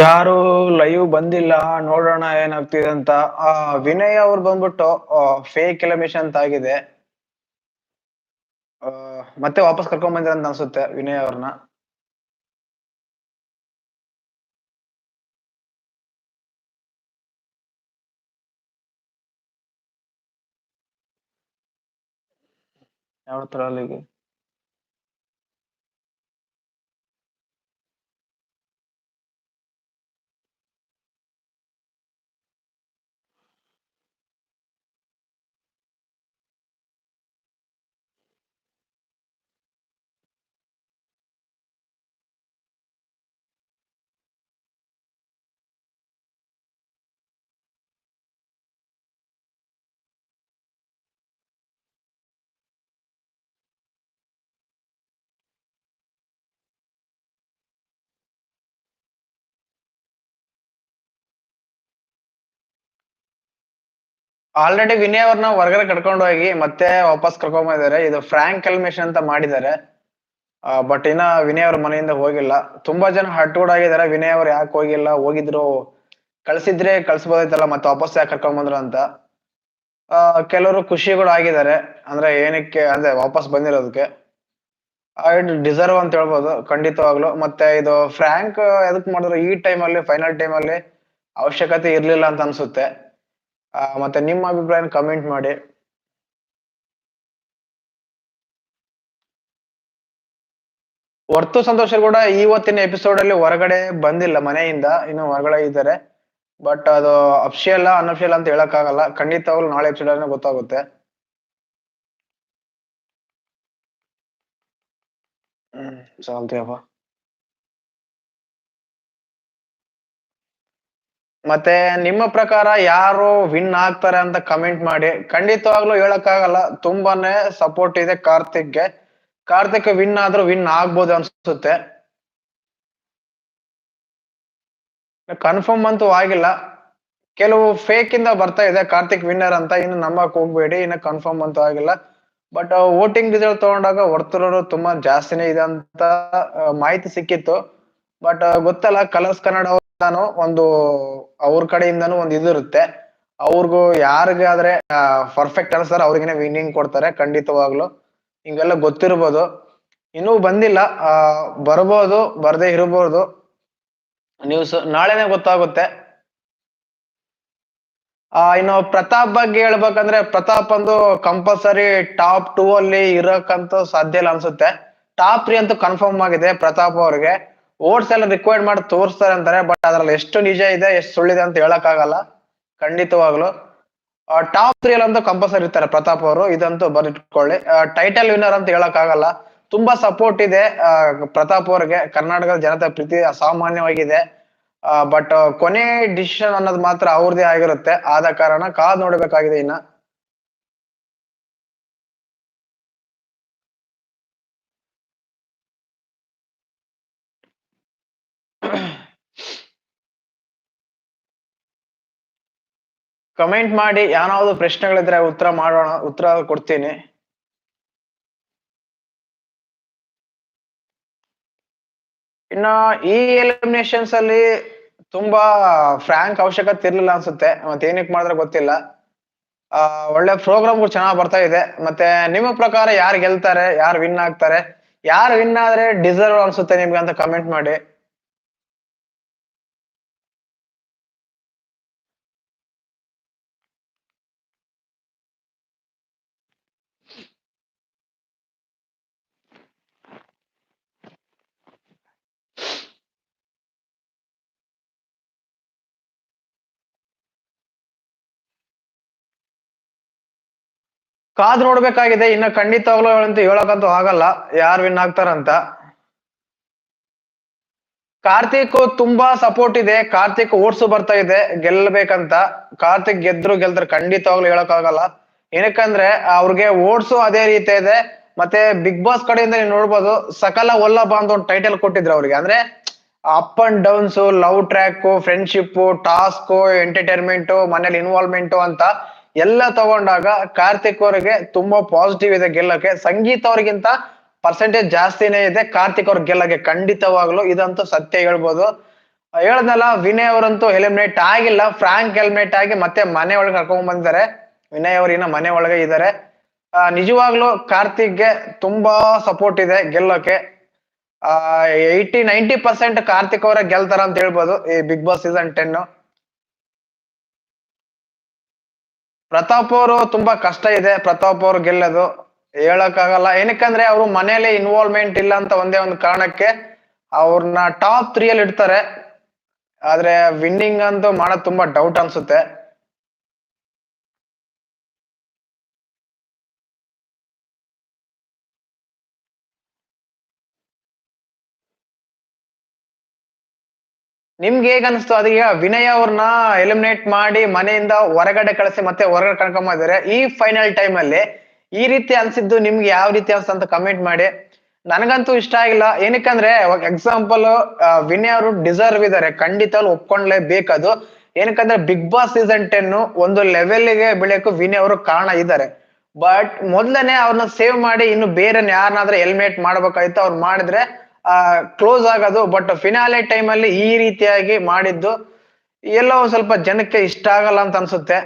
ಯಾರು ಲೈವ್ ಬಂದಿಲ್ಲ, ನೋಡೋಣ ಏನಾಗ್ತಿದೆ ಅಂತ, ಆ ವಿನಯ್ ಅವ್ರು ಬಂದ್ಬಿಟ್ಟು ಫೇಕ್ ಎಲಿಮಿನೇಷನ್ ಅಂತ ಆಗಿದೆ. ಮತ್ತೆ ವಾಪಸ್ ಕರ್ಕೊಂಡ್ ಬಂದಿರ ಅಂತ ಅನ್ಸುತ್ತೆ ವಿನಯ್ ಅವ್ರನ್ನ. ಯಾವ ತರ ಅಲ್ಲಿಗೆ ಆಲ್ರೆಡಿ ವಿನಯ್ ಅವ್ರನ್ನ ಹೊರಗಡೆ ಕರ್ಕೊಂಡು ಹೋಗಿ ಮತ್ತೆ ವಾಪಸ್ ಕರ್ಕೊಂಡ್ ಬಂದಿದ್ದಾರೆ. ಇದು ಫ್ರಾಂಕ್ ಕಲ್ಮೇಶನ್ ಅಂತ ಮಾಡಿದ್ದಾರೆ. ಬಟ್ ಇನ್ನ ವಿನಯ್ ಅವ್ರ ಮನೆಯಿಂದ ಹೋಗಿಲ್ಲ. ತುಂಬಾ ಜನ ಹಟ್ಗೂಡ್ ಆಗಿದ್ದಾರೆ. ವಿನಯ್ ಅವ್ರು ಯಾಕೆ ಹೋಗಿಲ್ಲ? ಹೋಗಿದ್ರು. ಕಳ್ಸಿದ್ರೆ ಕಳ್ಸ್ಬೋದೈತಲ್ಲ ಮತ್ತೆ ವಾಪಸ್ ಯಾಕೆ ಕರ್ಕೊಂಡ್ ಬಂದ್ರು ಅಂತ. ಕೆಲವರು ಖುಷಿ ಕೂಡ ಆಗಿದ್ದಾರೆ. ಅಂದ್ರೆ ಏನಕ್ಕೆ, ಅಂದ್ರೆ ವಾಪಸ್ ಬಂದಿರೋದಕ್ಕೆ. ಡಿಸರ್ವ್ ಅಂತ ಹೇಳ್ಬೋದು, ಖಂಡಿತವಾಗ್ಲು. ಮತ್ತೆ ಇದು ಫ್ರಾಂಕ್ ಎದಕ್ ಮಾಡಿದ್ರು? ಈ ಟೈಮ್ ಅಲ್ಲಿ ಫೈನಲ್ ಟೈಮ್ ಅಲ್ಲಿ ಅವಶ್ಯಕತೆ ಇರ್ಲಿಲ್ಲ ಅಂತ ಅನ್ಸುತ್ತೆ. ಮತ್ತೆ ನಿಮ್ಮ ಅಭಿಪ್ರಾಯನ ಕಮೆಂಟ್ ಮಾಡಿ. ಹೊರ್ತು ಸಂತೋಷ ಕೂಡ ಇವತ್ತಿನ ಎಪಿಸೋಡ್ ಅಲ್ಲಿ ಹೊರಗಡೆ ಬಂದಿಲ್ಲ, ಮನೆಯಿಂದ ಇನ್ನು ಹೊರಗಡೆ ಇದ್ದಾರೆ. ಬಟ್ ಅದು ಅಪ್ಷಿಯಲ್ಲ ಅನ್ಅಫಿಷಿಯಲ್ ಅಂತ ಹೇಳಕ್ ಆಗಲ್ಲ ಖಂಡಿತವಾಗ್ಲು ನಾಳೆ ಎಪಿಸೋಡ್ ಗೊತ್ತಾಗುತ್ತೆ. ಹ್ಮ್ ಚಾಲ್ತಿಯಪ್ಪ ಮತ್ತೆ ನಿಮ್ಮ ಪ್ರಕಾರ ಯಾರು ವಿನ್ ಆಗ್ತಾರೆ ಅಂತ ಕಮೆಂಟ್ ಮಾಡಿ. ಖಂಡಿತವಾಗ್ಲೂ ಹೇಳಕ್ಕಾಗಲ್ಲ, ತುಂಬಾನೇ ಸಪೋರ್ಟ್ ಇದೆ ಕಾರ್ತಿಕ್ಗೆ ಕಾರ್ತಿಕ್ ವಿನ್ ಆದ್ರೂ ವಿನ್ ಆಗ್ಬೋದು ಅನ್ಸುತ್ತೆ. ಕನ್ಫರ್ಮ್ ಅಂತೂ ಆಗಿಲ್ಲ. ಕೆಲವು ಫೇಕ್ ಇಂದ ಬರ್ತಾ ಇದೆ ಕಾರ್ತಿಕ್ ವಿನ್ನರ್ ಅಂತ, ಇನ್ನು ನಂಬಕ್ ಹೋಗ್ಬೇಡಿ, ಇನ್ನು ಕನ್ಫರ್ಮ್ ಅಂತೂ ಆಗಿಲ್ಲ. ಬಟ್ ವೋಟಿಂಗ್ ರಿಸಲ್ಟ್ ತಗೊಂಡಾಗ ವರ್ತುರರು ತುಂಬಾ ಜಾಸ್ತಿನೇ ಇದೆ ಅಂತ ಮಾಹಿತಿ ಸಿಕ್ಕಿತ್ತು. ಬಟ್ ಗೊತ್ತಲ್ಲ ಕಲರ್ಸ್ ಕನ್ನಡ ನಾನು ಒಂದು, ಅವ್ರ ಕಡೆಯಿಂದನೂ ಒಂದು ಇದು ಇರುತ್ತೆ. ಅವ್ರಿಗೂ ಯಾರಿಗಾದ್ರೆ ಪರ್ಫೆಕ್ಟ್ ಅನ್ಸ್ತಾರೆ ಅವ್ರಿಗೇನೆ ವಿನ್ನಿಂಗ್ ಕೊಡ್ತಾರೆ, ಖಂಡಿತವಾಗ್ಲು. ಹಿಂಗೆಲ್ಲ ಗೊತ್ತಿರ್ಬೋದು. ಇನ್ನೂ ಬಂದಿಲ್ಲ. ಆ, ಬರ್ಬೋದು, ಬರ್ದೇ ಇರಬಹುದು ನ್ಯೂಸ್ ನಾಳೆನೆ ಗೊತ್ತಾಗುತ್ತೆ. ಆ, ಇನ್ನು ಪ್ರತಾಪ್ ಬಗ್ಗೆ ಹೇಳ್ಬೇಕಂದ್ರೆ, ಪ್ರತಾಪ್ ಒಂದು ಕಂಪಲ್ಸರಿ ಟಾಪ್ ಟೂ ಅಲ್ಲಿ ಇರಕ್ಕಂತೂ ಸಾಧ್ಯ ಇಲ್ಲ ಅನ್ಸುತ್ತೆ. ಟಾಪ್ ತ್ರೀ ಅಂತೂ ಕನ್ಫರ್ಮ್ ಆಗಿದೆ ಪ್ರತಾಪ್ ಅವ್ರಿಗೆ. ಓಟ್ಸ್ ಎಲ್ಲ ರಿಕ್ವೈರ್ಡ್ ಮಾಡಿ ತೋರಿಸ್ತಾರೆ ಅಂತಾರೆ ಬಟ್ ಅದ್ರಲ್ಲಿ ಎಷ್ಟು ನಿಜ ಇದೆ, ಎಷ್ಟು ಸುಳ್ಳಿದೆ ಅಂತ ಹೇಳಕ್ ಆಗಲ್ಲ ಖಂಡಿತವಾಗ್ಲು ಟಾಪ್ ತ್ರೀ ಅಂತೂ ಕಂಪಲ್ಸರಿ ಇರ್ತಾರೆ ಪ್ರತಾಪ್ ಅವರು, ಇದಂತೂ ಬರಿಟ್ಕೊಳ್ಳಿ ಟೈಟಲ್ ವಿನ್ನರ್ ಅಂತ ಹೇಳಕ್ ಆಗಲ್ಲ ತುಂಬಾ ಸಪೋರ್ಟ್ ಇದೆ ಪ್ರತಾಪ್ ಅವ್ರಿಗೆ. ಕರ್ನಾಟಕದ ಜನತೆ ಪ್ರೀತಿ ಅಸಾಮಾನ್ಯವಾಗಿದೆ. ಬಟ್ ಕೊನೆ ಡಿಸಿಷನ್ ಅನ್ನೋದು ಮಾತ್ರ ಅವ್ರದೇ ಆಗಿರುತ್ತೆ. ಆದ ಕಾರಣ ಕಾದ್ ನೋಡಬೇಕಾಗಿದೆ ಇನ್ನ. ಕಮೆಂಟ್ ಮಾಡಿ ಯಾವ್ದು ಪ್ರಶ್ನೆಗಳಿದ್ರೆ ಉತ್ತರ ಮಾಡೋಣ, ಉತ್ತರ ಕೊಡ್ತೀನಿ. ಇನ್ನ ಈ ಎಲಿಮಿನೇಷನ್ಸ್ ಅಲ್ಲಿ ತುಂಬಾ ಫ್ರಾಂಕ್ ಅವಶ್ಯಕತೆ ಇರ್ಲಿಲ್ಲ ಅನ್ಸುತ್ತೆ. ಮತ್ತೆ ಏನಕ್ಕೆ ಮಾಡಿದ್ರೆ ಗೊತ್ತಿಲ್ಲ. ಒಳ್ಳೆ ಪ್ರೋಗ್ರಾಮ್ಗಳು ಚೆನ್ನಾಗಿ ಬರ್ತಾ ಇದೆ. ಮತ್ತೆ ನಿಮ್ಮ ಪ್ರಕಾರ ಯಾರು ಗೆಲ್ತಾರೆ, ಯಾರು ವಿನ್ ಆಗ್ತಾರೆ, ಯಾರು ವಿನ್ ಆದ್ರೆ ಡಿಸರ್ವ್ ಅನ್ಸುತ್ತೆ ನಿಮ್ಗೆ ಅಂತ ಕಮೆಂಟ್ ಮಾಡಿ. ಕಾದ್ ನೋಡ್ಬೇಕಾಗಿದೆ. ಇನ್ನ ಖಂಡಿತವಾಗ್ಲೂ ಅಂತ ಹೇಳಕ್ಕಂತೂ ಆಗಲ್ಲ. ಯಾರು ವಿನ್ ಆಗ್ತಾರಂತ. ಕಾರ್ತಿಕ್ ತುಂಬಾ ಸಪೋರ್ಟ್ ಇದೆ. ಕಾರ್ತಿಕ್ ಓಡ್ಸು ಬರ್ತಾ ಇದೆ. ಗೆಲ್ಲಬೇಕಂತ ಕಾರ್ತಿಕ್ ಗೆದ್ರು ಗೆಲ್ತಾರೆ ಖಂಡಿತವಾಗ್ಲೂ ಹೇಳಕ್ಕಾಗಲ್ಲ ಏನಕ್ಕಂದ್ರೆ, ಅವ್ರಿಗೆ ಓಡ್ಸು ಅದೇ ರೀತಿ ಇದೆ. ಮತ್ತೆ ಬಿಗ್ ಬಾಸ್ ಕಡೆಯಿಂದ ನೀವು ನೋಡ್ಬೋದು, ಸಕಲ ಒಲ್ಲಭ ಅಂತ ಒಂದು ಟೈಟಲ್ ಕೊಟ್ಟಿದ್ರು ಅವ್ರಿಗೆ. ಅಂದ್ರೆ up and downs love track friendship task entertainment ಮನೇಲಿ ಇನ್ವಾಲ್ವ್ಮೆಂಟ್ ಅಂತ. ಎಲ್ಲ ತಗೊಂಡಾಗ ಕಾರ್ತಿಕ್ ಅವರಿಗೆ ತುಂಬಾ ಪಾಸಿಟಿವ್ ಇದೆ ಗೆಲ್ಲಕ್ಕೆ. ಸಂಗೀತ ಅವ್ರಿಗಿಂತ ಪರ್ಸೆಂಟೇಜ್ ಜಾಸ್ತಿನೇ ಇದೆ. ಕಾರ್ತಿಕ್ ಅವ್ರ ಗೆಲ್ಲಕ್ಕೆ ಖಂಡಿತವಾಗ್ಲು ಇದಂತೂ ಸತ್ಯ ಹೇಳ್ಬೋದು. ಹೇಳದ್ನಲ್ಲ ವಿನಯ್ ಅವರಂತೂ ಹೆಲಿಮಿನೇಟ್ ಆಗಿಲ್ಲ. ಫ್ರಾಂಕ್ ಎಲಿಮಿನೇಟ್ ಆಗಿ ಮತ್ತೆ ಮನೆ ಒಳಗೆ ಕರ್ಕೊಂಡ್ ಬಂದಿದ್ದಾರೆ. ವಿನಯ್ ಅವ್ರು ಇನ್ನ ಮನೆ ಒಳಗೆ ಇದ್ದಾರೆ. ನಿಜವಾಗ್ಲೂ ಕಾರ್ತಿಕ್ಗೆ ತುಂಬಾ ಸಪೋರ್ಟ್ ಇದೆ ಗೆಲ್ಲೋಕೆ ಏಯ್ಟಿ ನೈಂಟಿ ಪರ್ಸೆಂಟ್ ಕಾರ್ತಿಕ್ ಅವರ ಗೆಲ್ತಾರ ಅಂತ ಹೇಳ್ಬೋದು ಈ big boss season ten Pratap ಅವರು ತುಂಬಾ ಕಷ್ಟ ಇದೆ. ಪ್ರತಾಪ್ ಅವರು ಗೆಲ್ಲೋದು. ಹೇಳಕ್ಕಾಗಲ್ಲ. ಏನಕ್ಕಂದ್ರೆ ಅವರು ಮನೇಲಿ ಇನ್ವಾಲ್ವ್ಮೆಂಟ್ ಇಲ್ಲ ಅಂತ ಒಂದೇ ಒಂದು ಕಾರಣಕ್ಕೆ ಅವ್ರನ್ನ ಟಾಪ್ ತ್ರೀ ಅಲ್ಲಿ ಇಡ್ತಾರೆ. ಆದ್ರೆ ವಿನ್ನಿಂಗ್ ಅಂತೂ ಮಾಡೋದ್ ತುಂಬಾ ಡೌಟ್ ಅನ್ಸುತ್ತೆ. ನಿಮ್ಗೆ ಹೇಗ್ ಅನಿಸ್ತು? ಅದೀಗ ವಿನಯ್ ಅವ್ರನ್ನ ಎಲಿಮಿನೇಟ್ ಮಾಡಿ ಮನೆಯಿಂದ ಹೊರಗಡೆ ಕಳಿಸಿ ಮತ್ತೆ ಹೊರಗಡೆ ಕರ್ಕೊಂಡ್ ಈ ಫೈನಲ್ ಟೈಮ್ ಅಲ್ಲಿ ಈ ರೀತಿ ಅನ್ಸಿದ್ದು ನಿಮ್ಗೆ ಯಾವ ರೀತಿ ಅನ್ಸ್ತು ಅಂತ ಕಮೆಂಟ್ ಮಾಡಿ. ನನಗಂತೂ ಇಷ್ಟ ಆಗಿಲ್ಲ. ಏನಕ್ಕಂದ್ರೆ ಎಕ್ಸಾಂಪಲ್ ವಿನಯ್ ಅವರು ಡಿಸರ್ವ್ ಇದಾರೆ. ಖಂಡಿತ ಒಪ್ಕೊಂಡ್ಲೇಬೇಕದು ಏನಕ್ಕಂದ್ರೆ ಬಿಗ್ ಬಾಸ್ ಸೀಸನ್ ಟೆನ್ ಒಂದು ಲೆವೆಲ್ಗೆ ಬೆಳೆಯಕ್ಕೂ ವಿನಯ್ ಅವರು ಕಾರಣ ಇದ್ದಾರೆ ಬಟ್ ಮೊದ್ಲನೇ ಅವ್ರನ್ನ ಸೇವ್ ಮಾಡಿ ಇನ್ನು ಬೇರೆ ಯಾರನ್ನಾದ್ರೂ ಎಲಿಮಿನೇಟ್ ಮಾಡ್ಬೇಕಾಯ್ತು. ಅವ್ರು ಮಾಡಿದ್ರೆ ಕ್ಲೋಸ್ ಆಗೋದು ಬಟ್ ಫಿನಾಲೆ ಟೈಮ್ ಅಲ್ಲಿ ಈ ರೀತಿಯಾಗಿ ಮಾಡಿದ್ದು ಎಲ್ಲೋ ಸ್ವಲ್ಪ ಜನಕ್ಕೆ ಇಷ್ಟ ಆಗಲ್ಲ ಅಂತ ಅನ್ಸುತ್ತೆ.